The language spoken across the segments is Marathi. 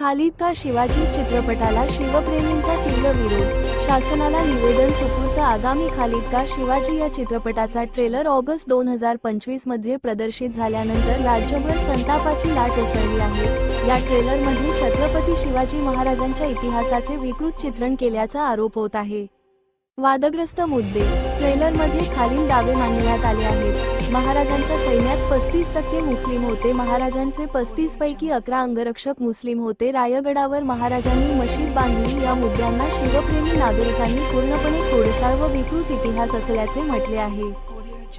खालिद का शिवाजी चित्रपटाला शिवप्रेमींचा तीव्र विरोध? शासनाला निवेदन सुपूर्त आगामी खालिद का शिवाजी या चित्रपटाचा ट्रेलर ऑगस्ट दोन हजार पंचवीसमध्ये प्रदर्शित झाल्यानंतर राज्यभर संतापाची लाट उसळली आहे. या ट्रेलरमध्ये छत्रपती शिवाजी महाराजांच्या इतिहासाचे विकृत चित्रण केल्याचा आरोप होत आहे. वादग्रस्त मुद्दे ट्रेलरमध्ये खालील दावे मांडण्यात आले आहेत. महाराजांच्या सैन्यात पस्तीस टक्के मुस्लिम होते. महाराजांचे पस्तीस पैकी अकरा अंगरक्षक मुस्लिम होते. रायगडावर महाराजांनी मशीद बांधली. या मुद्द्यांना शिवप्रेमी नागरिकांनी पूर्णपणे खोडसाळ व विकृत इतिहास असल्याचे म्हटले आहे.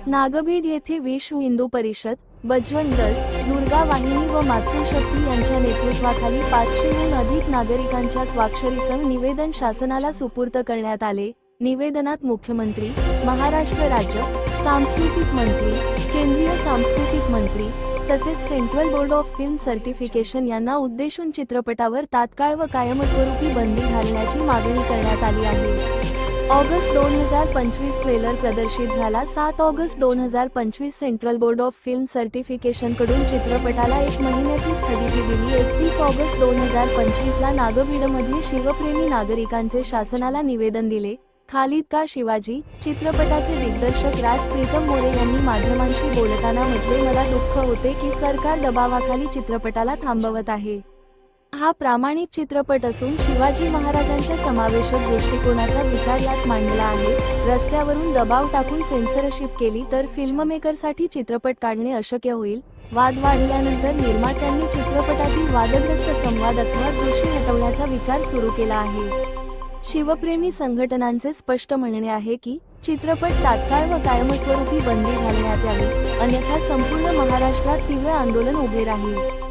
नागभीड येथे विश्व हिंदू परिषद बजरंग दल दुर्गा वाहिनी व मातृशक्ती यांच्या नेतृत्वाखाली पाचशेहून अधिक नागरिकांच्या स्वाक्षरीसह निवेदन शासनाला सुपूर्त करण्यात आले. निवेदनात मुख्यमंत्री महाराष्ट्र राज्य सांस्कृतिक मंत्री केंद्रीय सांस्कृतिक मंत्री तसेच Central Board of Film Certification यांना उद्देशून चित्रपटावर तात्काळ व कायमस्वरूपी बंदी घालण्याची मागणी करण्यात आली आहे. ऑगस्ट दोन हजार पंचवीस ट्रेलर प्रदर्शित झाला. सात ऑगस्ट दोन हजार पंचवीस सेंट्रल बोर्ड ऑफ फिल्म सर्टिफिकेशनकडून चित्रपटाला एक महिन्याची स्थगिती दिली. एकतीस ऑगस्ट दोन हजार पंचवीसला नागभीडमध्ये शिवप्रेमी नागरिकांचे शासनाला निवेदन दिले. खालिद का शिवाजी? चित्रपटाचे दिग्दर्शक राज प्रीतम मोरे यांनी माध्यमांशी बोलताना म्हटले मला दुःख होते की सरकार दबावाखाली चित्रपटाला थांबवत आहे. हा प्रामाणिक चित्रपट असून शिवाजी महाराजांच्या समावेशक दृष्टिकोनाचा विचार यात मांडला आहे. रस्त्यावरून दबाव टाकून सेन्सरशिप केली तर फिल्ममेकरसाठी चित्रपट काढणे अशक्य होईल. वाद वाढल्यानंतर निर्मात्यांनी चित्रपटातील वादग्रस्त संवाद अथवा दोषी हटवण्याचा विचार सुरू केला आहे. शिवप्रेमी संघटनांचे स्पष्ट म्हणणे आहे की चित्रपट तात्काळ व कायमस्वरूपी बंदी घालण्यात यावी. अन्यथा संपूर्ण महाराष्ट्रात तीव्र आंदोलन उभे राहील.